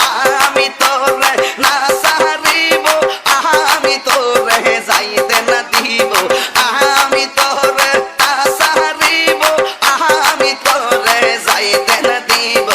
আমি তোরে না সারিব, আমি তোরে যাইতে না দিব। আমি তোরে না সারিব, আমি তোরে যাইতে না দিব।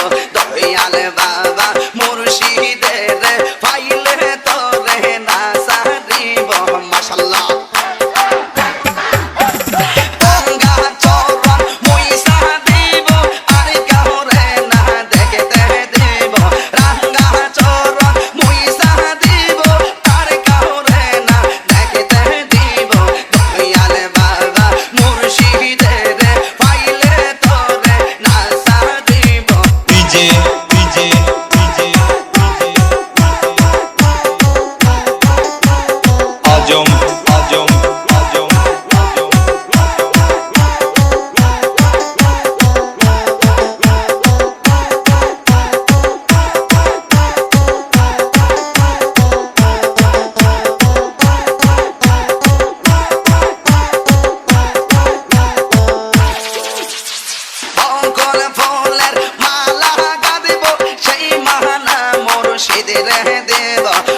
মুর্শিদের দেবা